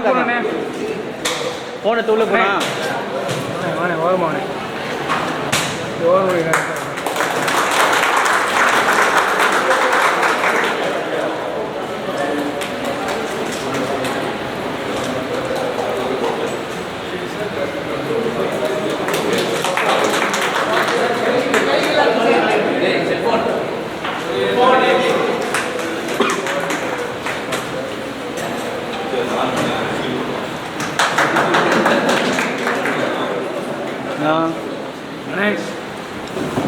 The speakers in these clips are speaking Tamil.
போனே போனத்து உள்ள போனா வானே ஓரமானே ஓரமாக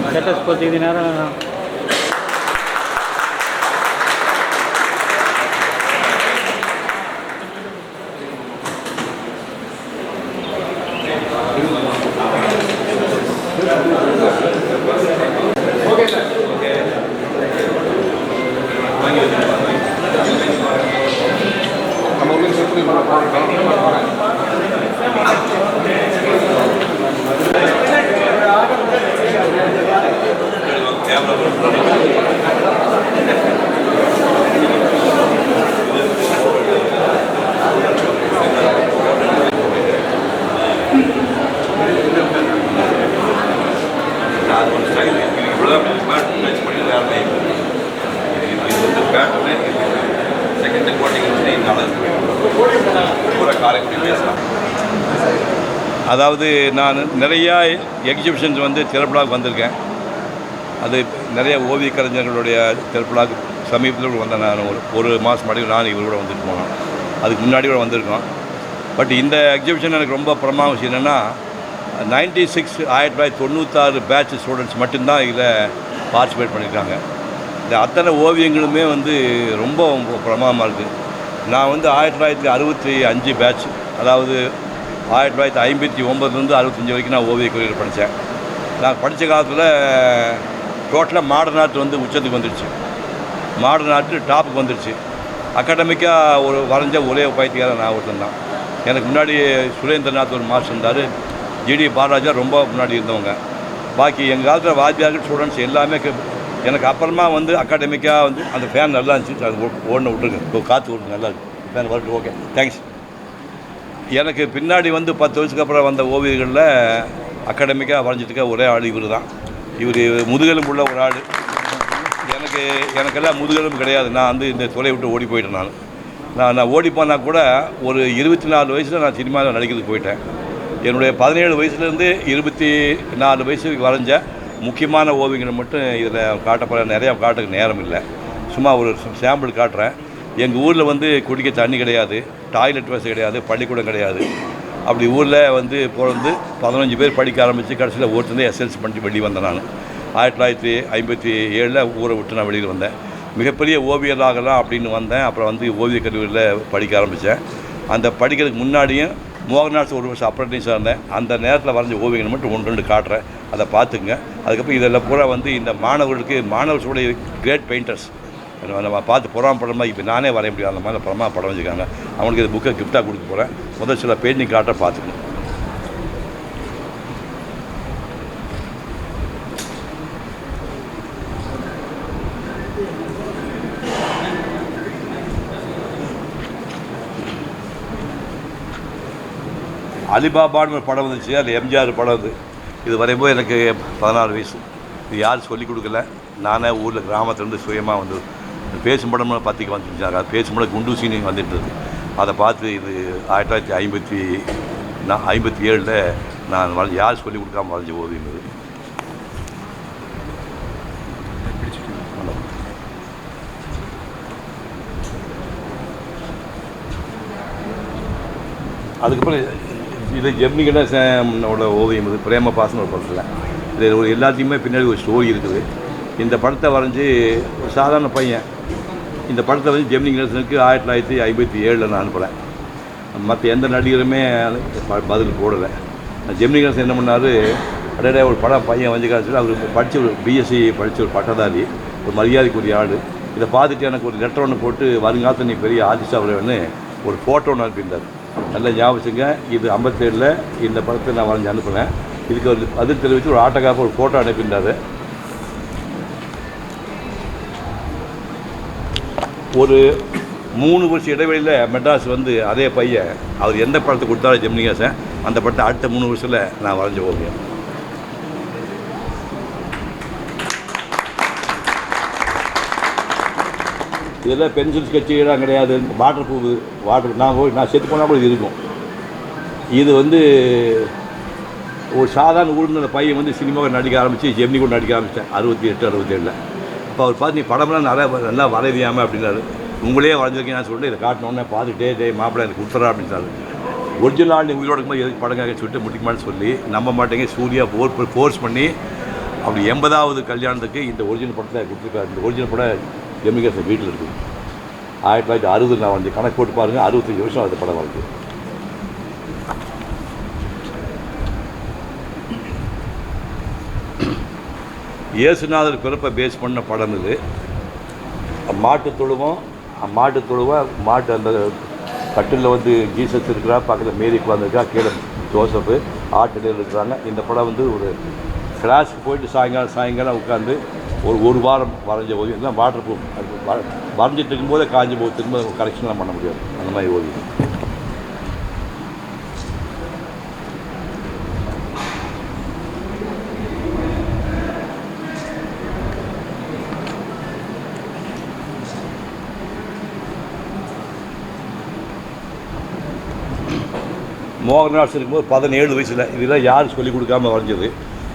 ஸ்டேட்டஸ் போச்சுக்கிது நேரம் அது ஒரு ஸ்டைல் இது இவ்வளோ பேட் மேட்ச் பண்ணி யாருமே இல்லை. இது இது வந்து பேட்னு செகண்ட் கோட்டிங் வந்து பூரா காரைக்குடி பேசலாம் அதாவது நான் நிறையா எக்ஸிபிஷன்ஸ் வந்து திரைப்படாவுக்கு வந்திருக்கேன். அது நிறைய ஓவிய கலைஞர்களுடைய திரைப்படாவுக்கு சமீபத்தில் கூட வந்தேன் நான். ஒரு ஒரு மாதம் முன்னாடி நான் இவர் கூட வந்துட்டு போனோம். அதுக்கு முன்னாடி கூட வந்திருக்கோம். பட் இந்த எக்ஸிபிஷன் எனக்கு ரொம்ப பிரமாத விஷயம் என்னென்னா நைன்டி சிக்ஸ் ஆயிரத்தி தொள்ளாயிரத்தி தொண்ணூத்தாறு பேட்ச் ஸ்டூடெண்ட்ஸ் மட்டும்தான் இதில் பார்ட்டிசிபேட் பண்ணியிருக்காங்க. இந்த அத்தனை ஓவியங்களுமே வந்து ரொம்ப பிரமாதமாக இருக்குது நான் வந்து ஆயிரத்தி தொள்ளாயிரத்தி அறுபத்தி அஞ்சு பேட்ச் அதாவது ஆயிரத்தி தொள்ளாயிரத்தி ஐம்பத்தி ஒம்பதுலேருந்து அறுபத்தஞ்சு வரைக்கும் நான் ஓவிய கல்லூரியில் படித்தேன். நான் படித்த காலத்தில் டோட்டலாக மாடர்ன் ஆர்ட் வந்து உச்சத்துக்கு வந்துடுச்சு. மாடர்ன் ஆர்ட் டாப்புக்கு வந்துடுச்சு. அகாடமிக்காக ஒரு வரைஞ்ச ஒரே பயிற்சியாளர் நான் ஒருத்தன் தான். எனக்கு முன்னாடி சுரேந்திரநாத் ஒரு மாஸ்டர் இருந்தார். ஜிடி பாலராஜா ரொம்ப முன்னாடி இருந்தவங்க. பாக்கி எங்கள் காலத்தில் வாத்தியார்கள் ஸ்டூடெண்ட்ஸ் எல்லாமே எனக்கு அப்புறமா வந்து அகாடமிக்காக வந்து அந்த ஃபேன் நல்லா இருந்துச்சு. அது ஓடன விட்டுருங்க. இப்போ காற்று விடுங்க நல்லா இருக்குது ஃபேன் வரட்டு ஓகே தேங்க்ஸ் எனக்கு பின்னாடி வந்து பத்து வருஷத்துக்கு அப்புறம் வந்த ஓவியர்களில் அகாடமிக்காக வரைஞ்சிட்டு ஒரே ஆள் இவர் தான். இவர் முதுகெலும்பு உள்ள ஒரு ஆள். எனக்கு எனக்கெல்லாம் முதுகெலும்பு கிடையாது. நான் வந்து இந்த தொலை விட்டு ஓடி போயிட்டேன் நான். நான் நான் ஓடி போனால் கூட ஒரு இருபத்தி நாலு வயசில் நான் சினிமாவில் நடிக்கிறதுக்கு போயிட்டேன். என்னுடைய பதினேழு வயசுலேருந்து இருபத்தி நாலு வயசுக்கு வரைஞ்ச முக்கியமான ஓவியங்களை மட்டும் இதில் காட்டப்போகிற நிறையா காட்டுக்கு நேரம் இல்லை. சும்மா ஒரு சாம்பிள் காட்டுறேன். எங்கள் ஊரில் வந்து குடிக்க தண்ணி கிடையாது. டாய்லெட் வசதி கிடையாது. பள்ளிக்கூடம் கிடையாது. அப்படி ஊரில் வந்து பிறந்து பதினஞ்சு பேர் படிக்க ஆரம்பித்து கடைசியில் ஒருத்தந்தே எஸ்எல்சி பண்ணிட்டு வெளியே வந்தேன் நான். ஆயிரத்தி தொள்ளாயிரத்தி ஐம்பத்தி ஏழில் ஊரை விட்டு நான் வெளியில் வந்தேன். மிகப்பெரிய ஓவியராகலாம் அப்படின்னு வந்தேன். அப்புறம் வந்து ஓவியக் கல்லூரியில் படிக்க ஆரம்பித்தேன் அந்த படிக்கிறதுக்கு முன்னாடியும் மோகன்நாத் ஒரு வருஷம் அப்ரண்டிஸாக இருந்தேன். அந்த நேரத்தில் வரைஞ்ச ஓவியங்கள் மட்டும் ஒன்று ரெண்டு காட்டுறேன். அதை பார்த்துங்க அதுக்கப்புறம் இதெல்லாம் பூரா வந்து இந்த மாணவர்களுக்கு மாணவர்களுடைய கிரேட் பெயிண்டர்ஸ் நம்ம பார்த்து புறாம படமாக இப்போ நானே வரைய முடியும். அந்த மாதிரி படமாக படம் வச்சுருக்காங்க. அவனுக்கு இது புக்கை கிஃப்டாக கொடுக்க போகிறேன் முதல் சில பெயிண்டிங் காட்ட பார்த்துக்கணும். அலிபாபான்னு ஒரு படம் வந்துச்சு. அதில் எம்ஜிஆர் படம் அது. இது வரையும்போது எனக்கு பதினாறு வயசு. இது யாரும் சொல்லிக் கொடுக்கல. நானே ஊரில் கிராமத்துலேருந்து சுயமாக வந்து பேசும் படம் பத்திரிக்கை வந்துருச்சாங்க அது பேசும் படம் குண்டூசின்னு வந்துட்டு அதை பார்த்து இது ஆயிரத்தி தொள்ளாயிரத்தி ஐம்பத்தி நான் ஐம்பத்தி ஏழில் நான் வரைஞ்ச யார் சொல்லிக் கொடுக்காம வரைஞ்ச ஓவியம் இது அதுக்கப்புறம் இது ஜெமினி கணேசனோட ஓவியம் இது பிரேம பாசன ஒரு படத்தில். இது ஒரு எல்லாத்தையுமே பின்னாடி ஒரு ஸ்டோரி இருக்குது. இந்த படத்தை வரைஞ்சி ஒரு சாதாரண பையன் இந்த படத்தை வந்து ஜெமினி கணேசனுக்கு ஆயிரத்தி தொள்ளாயிரத்தி ஐம்பத்தி ஏழில் நான் அனுப்புகிறேன் மற்ற எந்த நடிகருமே ப- பதில் போடலை. ஜெமினி கணேசன் என்ன பண்ணார்? அடையே ஒரு படம் பையன் வந்து காட்சி அவர் படித்த ஒரு பிஎஸ்சி படித்த ஒரு பட்டதாரி ஒரு மரியாதைக்குரிய ஆள். இதை பார்த்துட்டு எனக்கு ஒரு லெட்டர் ஒன்று போட்டு வருங்காலத்தில் நீ பெரிய ஆர்டிஸ்ட் ஆகிறவன்னு ஒரு ஃபோட்டோ ஒன்று அனுப்பியிருந்தார். நல்ல ஞாபகம் இது ஐம்பத்தேழில் இந்த படத்தை நான் வரைஞ்சி அனுப்புனேன் இதுக்கு ஒரு பதில் தெரிவித்து ஒரு ஆட்டோகிராஃப் ஒரு ஃபோட்டோ அனுப்பியிருந்தார். ஒரு மூணு வருஷம் இடைவெளியில் மெட்ராஸ் வந்து அதே பையன் அவர் எந்த படத்தை கொடுத்தாலும் ஜெமினிகாசன் அந்த படத்தை அடுத்த மூணு வருஷத்தில் நான் வரைஞ்ச ஓவியம். இதெல்லாம் பென்சில் ஸ்கெட்சுலாம் கிடையாது. வாட்டர் ப்ரூஃப் வாட்டர் நான் போய் நான் செத்து போனால் கூட இது இருக்கும். இது வந்து ஒரு சாதாரண ஊர்ந்த பையன் வந்து சினிமாவை நடிக்க ஆரம்பித்து ஜெமினி கூட நடிக்க ஆரம்பித்தேன் அறுபத்தி எட்டு அறுபத்தேழில் அப்போ அவர் பார்த்து நீ படம்லாம் நிறையா நல்லா வரைவியாமல் அப்படின்னாரு. உங்களே வரைஞ்சிருக்கேன் நான் சொல்லிட்டு இதை காட்டினோன்னே பார்த்துட்டே டே மாப்பிள்ளை எனக்கு கொடுத்துறா அப்படின்றாரு ஒரிஜினல் ஆள் உயிரோட இருக்கும்போது எதுக்கு படங்காக சொல்லிட்டு முடிக்குமான்னு சொல்லி நம்ப மாட்டேங்க. சூர்யா ஃபோர் ஃபோர்ஸ் பண்ணி அப்படி எண்பதாவது கல்யாணத்துக்கு இந்த ஒரிஜினல் படத்தை கொடுத்துருக்காரு. இந்த ஒரிஜினல் படம் ஜெமிகேசன் வீட்டில் இருக்குது ஆயிரத்தி தொள்ளாயிரத்தி அறுபது நான் வந்து கணக்கு போட்டு பாருங்கள் அறுபத்தஞ்சு வருஷம் அந்த படம் வருது இயேசுநாதர் பிறப்பை பேஸ் பண்ண படம் இது. மாட்டு தொழுவம் மாட்டு தொழுவம் மாட்டு அந்த கட்டிலில் வந்து ஜீசஸ் இருக்கிறா பக்கத்தில் மேரி உட்காந்துருக்கா கீழே ஜோசப்பு ஆட்டில் இருக்கிறாங்க. இந்த படம் வந்து ஒரு கிளாஸுக்கு போயிட்டு சாயங்காலம் சாயங்காலம் உட்காந்து ஒரு ஒரு வாரம் வரைஞ்ச ஓவியம் எல்லாம் வாட்டர் ப்ரூஃப் வ- வரைஞ்சிட்டு இருக்கும்போதே காஞ்சி போது திரும்ப கரெக்ஷன்லாம் பண்ண முடியாது. அந்த மாதிரி ஓவியம் மோகன்ராஜ் இருக்கும்போது பதினேழு வயசில் இதெல்லாம் யார் சொல்லிக் கொடுக்காம வரைஞ்சது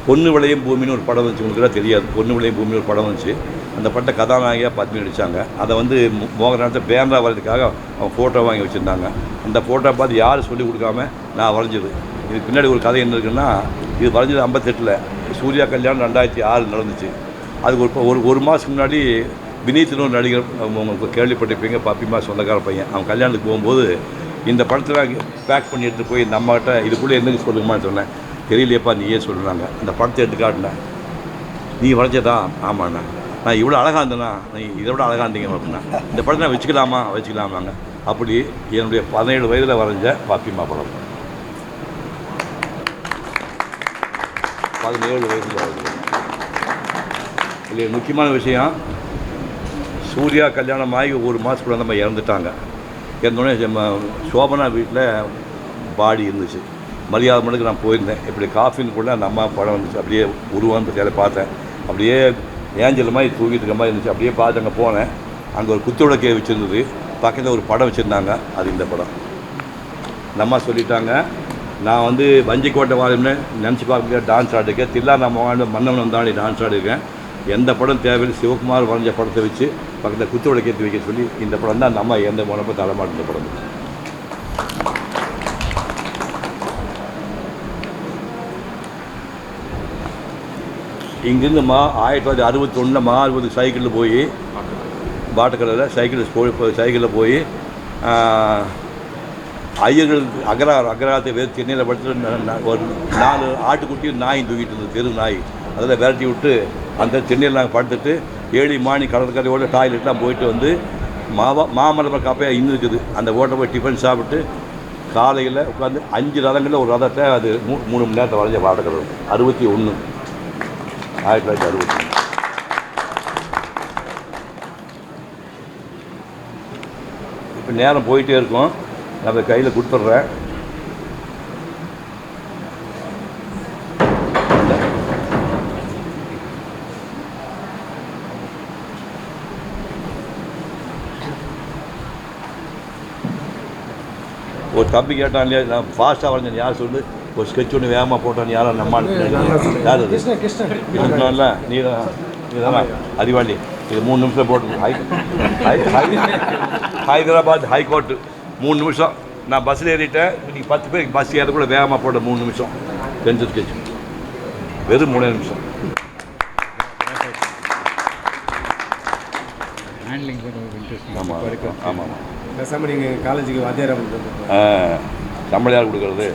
பொண்ணு விளையும் பூமின்னு ஒரு படம் வந்துச்சு. உங்களுக்கு தெரியாது. பொண்ணு விளையும் பூமின்னு ஒரு படம் வந்துச்சு. அந்த பட்ட கதாநாயகியாக பத்மி நடித்தாங்க அதை வந்து மோ- மோகன்ராஜை பேனராக வரைறதுக்காக அவன் ஃபோட்டோ வாங்கி வச்சுருந்தாங்க. அந்த ஃபோட்டோ பார்த்து யார் சொல்லிக் கொடுக்காம நான் வரைஞ்சது. இது பின்னாடி ஒரு கதை என்ன இருக்குன்னா இது வரைஞ்சது ஐம்பத்தெட்டில். சூர்யா கல்யாணம் ரெண்டாயிரத்தி ஆறு நடந்துச்சு. அதுக்கு ஒரு ஒரு ஒரு மாதத்துக்கு முன்னாடி வினீத்னு ஒரு நடிகர் உங்களுக்கு கேள்விப்பட்டிருப்பீங்க. பப்பிமா சொந்தக்கார பையன். அவன் கல்யாணத்துக்கு போகும்போது இந்த படத்தில் பேக் பண்ணி எடுத்து போய் இந்த அம்மாக்கிட்ட இதுக்குள்ளே என்னங்க சொல்லுங்கம்மான்னு சொன்னேன். தெரியலையப்பா நீயே சொல்லுறாங்க இந்த படத்தை எடுத்து காட்டினேன். நீ வரைஞ்சதா ஆமாண்ணா. நான் இவ்வளோ அழகாக இருந்தேண்ணா. நீ இதை விட அழகாக இருந்தீங்க அப்படின்னா. இந்த படத்தை நான் வச்சுக்கலாமா? வச்சுக்கலாமாங்க. அப்படி என்னுடைய பதினேழு வயதில் வரைஞ்ச பாப்பிமா படம். பதினேழு வயதில் வரைஞ்ச இதில் முக்கியமான விஷயம் சூர்யா கல்யாணம் ஆகி ஒரு மாதத்துக்குள்ள நம்ம இறந்துட்டாங்க. இருந்தோடனே சோபனா வீட்டில் பாடி இருந்துச்சு. மரியாதை மணிக்கு நான் போயிருந்தேன். இப்படி காஃபின்னு கூட அந்த அம்மா படம் வந்துச்சு. அப்படியே உருவான்னு சேலை பார்த்தேன். அப்படியே ஏஞ்சல் மாதிரி தூங்கிட்டு இருக்க மாதிரி இருந்துச்சு. அப்படியே பார்த்து அங்கே போனேன். அங்கே ஒரு குத்து விளக்கே வச்சுருந்தது. பக்கத்தில் ஒரு படம் வச்சுருந்தாங்க. அது இந்த படம். இந்த அம்மா சொல்லிட்டாங்க நான் வந்து வஞ்சிக்கோட்டை வாழ்னு நினச்சி பார்க்க டான்ஸ் ஆடிருக்கேன் தில்லா நான் வாழ்ந்த மன்னவன் வந்தாடி டான்ஸ் ஆடிருக்கேன். எந்த படம் தேவையில்லை. சிவகுமார் வரைஞ்ச படத்தை வச்சு பக்கத்தில் குத்து விளக்கேற்றி வைக்க சொல்லி இந்த படம் தான் அந்த அம்மா எந்த போனப்போ தலைமாட்டின படம் இங்கேருந்து மா ஆயிரத்தி தொள்ளாயிரத்தி அறுபத்தி ஒன்றில் மா அறுபது சைக்கிளில் போய் பாட்டுக்கடையில் சைக்கிளில் போய் சைக்கிளில் போய் ஐயர்கள் அகரார் அகராத்தை வேறு சென்னையில் படுத்து ந- ஒரு நாலு ஆட்டுக்குட்டியும் நாய் தூக்கிட்டு இருந்தது தெரு நாய். அதில் விரட்டி விட்டு அந்த சென்னையில் நாங்கள் படுத்துட்டு ஏழி மாணி கடற்கரையோட டாய்லெட்லாம் போயிட்டு வந்து மாவா மாமரம் காப்பையாக இன்னும் இருக்குது. அந்த ஓட்டை போய் டிஃபன் சாப்பிட்டு காலையில் உட்காந்து அஞ்சு ரதங்களில் ஒரு ரதத்தை அது மூ மூணு மணி நேரத்தை வரைஞ்ச வாடகை அறுபத்தி ஒன்று ஆயிரத்தி தொள்ளாயிரத்தி அறுபத்தி இப்போ நேரம் போயிட்டே இருக்கும். நான் கையில் கொடுத்துட்றேன். ஒரு தம்பி கேட்டான் இல்லையா நான் ஃபாஸ்ட்டாக வரைஞ்சேன் யார் சொல்லு? ஒரு ஸ்கெட்ச் ஒன்று வேகமாக போட்டான் யாரும் நம்ம யார் அது? கிருஷ்ணன்ல நீ தான் நீ தானே அறிவாளி. இது மூணு நிமிஷம் போட்டு ஹை ஹைதராபாத் ஹைகோர்ட்டு மூணு நிமிஷம். நான் பஸ்ஸில் ஏறிட்டேன். நீங்கள் பத்து பேர் பஸ் ஏறக்குள்ள வேகமாக போட்ட மூணு நிமிஷம். பென்சில் ஸ்கெட்ச் வெறும் மூணு நிமிஷம். ஹேண்ட்லிங் இன்ட்ரெஸ்ட் ஆமாம் ஆமாம் ஆமாம் பேசாமல் நீங்கள் காலேஜுக்கு வாத்தியாரம் ஆ, கொடுக்கறது?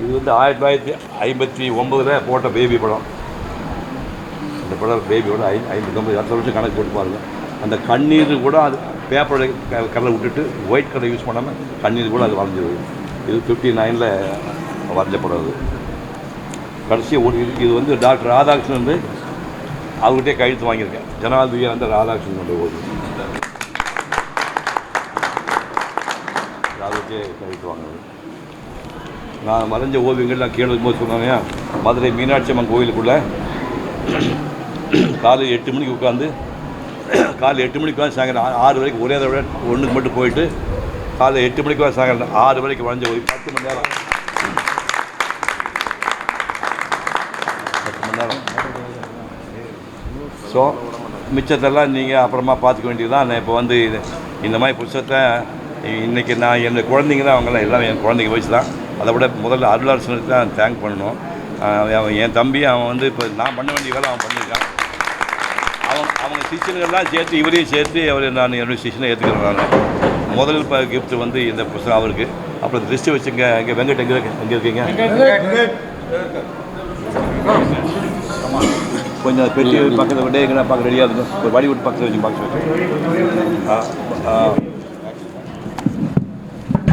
இது வந்து ஆயிரத்தி தொள்ளாயிரத்தி ஐம்பத்தி ஒம்பதில் போட்ட பேபி படம். அந்த படம் பேபியோட ஐ ஐம்பத்தொம்பது அடுத்த வருஷம் கணக்கு போட்டு பாருங்கள் அந்த கண்ணீர் கூட அது பேப்பரில் கடலை விட்டுட்டு ஒயிட் கலர் யூஸ் பண்ணாமல் கண்ணீர் கூட அது வரைஞ்சிருது இது ஃபிஃப்டி நைனில் வரைஞ்சப்படுறது அது கடைசி ஒரு இது இது வந்து டாக்டர் ராதாகிருஷ்ணன் வந்து அவர்கிட்டே கையெழுத்து வாங்கியிருக்கேன். ஜனாதிபதியாக வந்து ராதாகிருஷ்ணன் ராதாகிருஷ்ணனுடைய ஓவியம் நான் வரைஞ்ச ஓவியங்கள் நான் மறைஞ்ச ஓவியங்கள்லாம் கீழே இருக்கும்போது சொன்னாங்க மதுரை மீனாட்சி அம்மன் கோயிலுக்குள்ளே காலை எட்டு மணிக்கு உட்காந்து காலை எட்டு மணிக்கு வந்து சாயங்காலம் ஆறு வரைக்கும் ஒரே தடவை ஒன்றுக்கு மட்டும் போயிட்டு காலை எட்டு மணிக்கு வந்து சாயங்காலம் ஆறு வரைக்கும் வரைஞ்ச ஒரு பத்து மணி நேரம். பத்து மணி நேரம். ஸோ மிச்சத்தெல்லாம் நீங்கள் அப்புறமா பார்த்துக்க வேண்டியதுதான். நான் இப்போ வந்து இந்த மாதிரி புத்தகத்தை இன்றைக்கி நான் என் குழந்தைங்க தான் அவங்கெல்லாம் எல்லாம் என் குழந்தைங்க வயசு தான். அதை விட முதல்ல அருளாசனுக்கு தான் தேங்க் பண்ணணும். அவன் என் தம்பி அவன் வந்து இப்போ நான் பண்ண வேண்டிய வேலை அவன் பண்ணியிருக்கான். அவன் அவங்க சிஷியர்கள்லாம் சேர்த்து இவரையும் சேர்த்து அவர் நான் என்னுடைய சிஷியனை ஏற்றுக்கிறேன் நான். முதல் இப்போ கிஃப்ட் வந்து இந்த புஸ்தகம் அவருக்கு. அப்புறம் லிஸ்ட்டு வச்சுங்க இங்கே வெங்கட் எங்கே இருக்கு எங்கே இருக்கீங்க? கொஞ்சம் பெட்டி பக்கத்தில் விட எங்கே பார்க்க ரெடியாக இருக்கும் ஒரு வடி பக்கத்தில் வச்சு பார்க்க வச்சு ஆ ஆ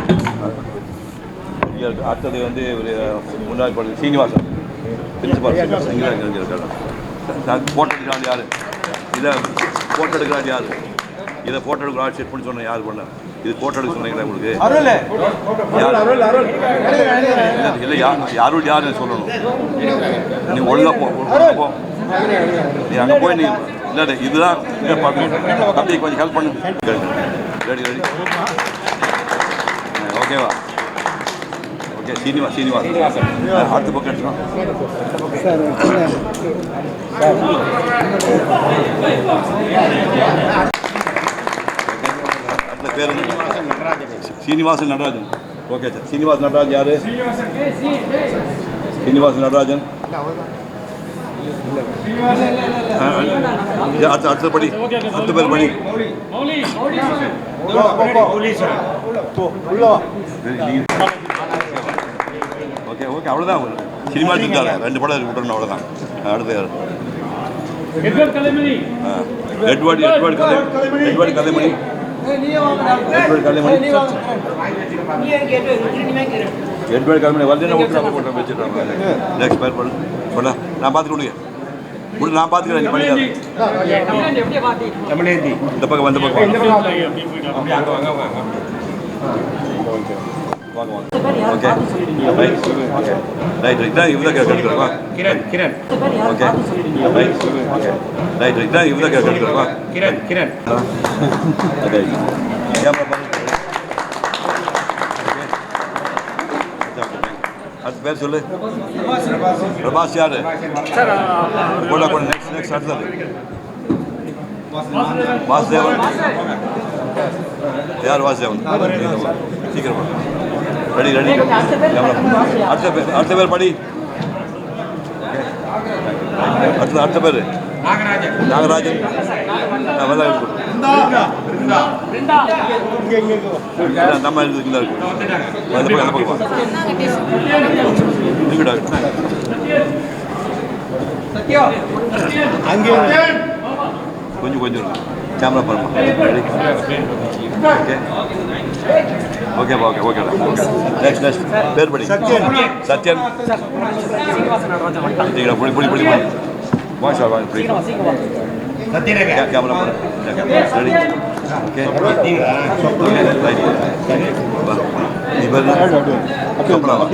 இங்க இருக்கு. அடுத்தது வந்து ஒரு முன்னாடி படம் சீனிவாசன். பிரின்சிபால் இங்கே இருக்காரு ஃபோட்டோ எடுக்கிறான் யார்? இதை ஃபோட்டோ எடுக்கிறான் யார்? இதை ஃபோட்டோ எடுக்கிறான் செட் பண்ணி சொன்னேன் யார் பண்ண? இது ஃபோட்டோ எடுக்க சொன்னீங்களா உங்களுக்கு? யார்? இல்லை யார் யாரும் யாருன்னு சொல்லணும்? நீ ஒழுங்கா போ நீ அங்கே போய் நீ இல்லை இதுதான் தம்பி கொஞ்சம் ஹெல்ப் பண்ணு. Ready ready. ஓகேவா? ஓகே சீனிவா சீனிவாஸ் அடுத்த பக்கம் எடுத்துக்கோ அடுத்த பேர் சீனிவாசன் நடராஜன் ஓகே சார் சீனிவாசன் நடராஜன் யாரு சீனிவாசன் நடராஜன் ஆ, இது அடுத்த அடுத்த படி அடுத்த பேர் படி ஓகே அவ்வளோதான் சினிமா எடுத்துட்டாங்க ரெண்டு படம் இருக்கு விட்டுறணும் அவ்வளோதான் அடுத்த. Edward Edward Kalai Edward Kalaimani. Edward Kalaimani. Edward Kalaimani. வந்து? விட்டு போட்டு வச்சுருக்காங்க நெக்ஸ்ட் பேர் பண்ணு பண்ண நான் பார்த்துக்க முடியும் முடி நான் பார்த்துக்கிறேன் பண்ணிக்காத இந்த பக்கம் வந்து பக்கம் வாங்க வாங்க okay right okay right right தான் இவ்வளோ கேட்குறேன் வா Kiran, Kiran, okay right okay right right தான் இவ்வளோ கேட்குறேன் வா Kiran, Kiran. ஓகே கேமரா பேர் சொல்லு பிரபாஸ் யாரு கூட கூட நெக்ஸ்ட் நெக்ஸ்ட் அடுத்தது வாசுதேவன் யார் வாசுதேவன் சீக்கிரமா ரெடி ரெடி அடுத்த பேர் அடுத்த பேர் படி. அடுத்த அடுத்த பேர். நாகராஜன். நம்ம எழுதுக்குள்ள இருக்கு. அந்த பக்கம் அந்த பக்கம். வா. இங்கடா. கொஞ்சம் கொஞ்சம் கேமரா பாருமா. ஓகே ஓகேப்பா ஓகே ஓகே. நெக்ஸ்ட் நெக்ஸ்ட் பேர் படி. சத்யன். சத்யன் புடி புடி புடி வாங்க சார் வாங்க K- camera ready okay okay right வா நீ பேர் சொப்னா வா.